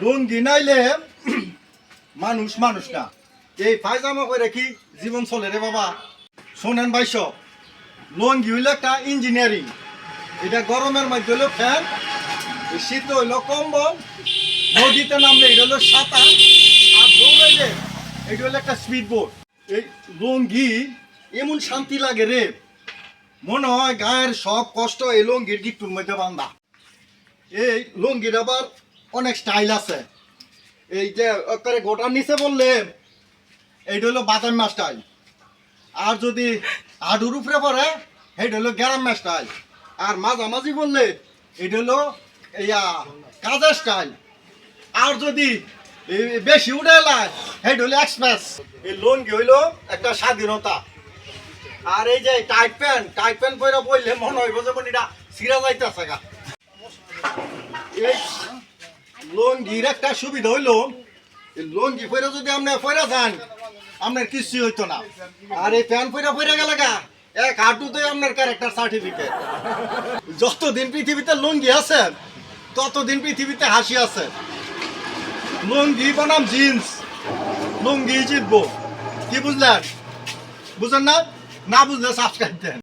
লুঙ্গি নাইলে মানুষ মানুষ না। এই পায়জামা করে কি জীবন চলে রে বাবা? শোনেন বাইশ লুঙ্গি হইল একটা ইঞ্জিনিয়ারিং এটা গরমের মধ্যে হলো ফ্যান শীত হইল কম্বল, নদীতে নামলে এটা হলো সাঁতার, আর দৌড়াইলে এটা হলো একটা স্পিড বোট এই লুঙ্গি এমন শান্তি লাগে রে। মনে হয় গায়ের সব কষ্ট এই লুঙ্গির গিট্টুর মধ্যে বান্ধা। এই লুঙ্গির আবার অনেক স্টাইল আছে। এই যে করে গোটার নিচে বললে এইটা হলো বাদাম স্টাইল। আর যদি আডুর উপরে পড়ে, সেইটা হলো গ্যারাম স্টাইল। আর মাঝামাঝি বললে এটা হলো ইয়া কাজের স্টাইল। আর যদি বেশি উঠে এলায়, সেইটা হলো এক্সপ্রেস। এই লুঙ্গি হইল একটা স্বাধীনতা। আর এই যে টাইট প্যান্ট টাইট প্যান্ট পরে বললে মনে হইব যে এটা সিরা যাইতেছে গা। এই লঙ্গির একটা সুবিধা হইল লঙ্গি পরে যদি আপনি পরে যান, আপনার কিছু হইতো না। আর এই প্যান্ট পরে পরে গেলে গা, এক হাঁটুতে আপনার ক্যারেক্টার সার্টিফিকেট যতদিন পৃথিবীতে লুঙ্গি আছে, ততদিন পৃথিবীতে হাসি আছে। লুঙ্গি বনাম জিন্স, লুঙ্গি জিতবো। কি বুঝলেন? বুঝলেন না? না বুঝলে সাবস্ক্রাইব দেন।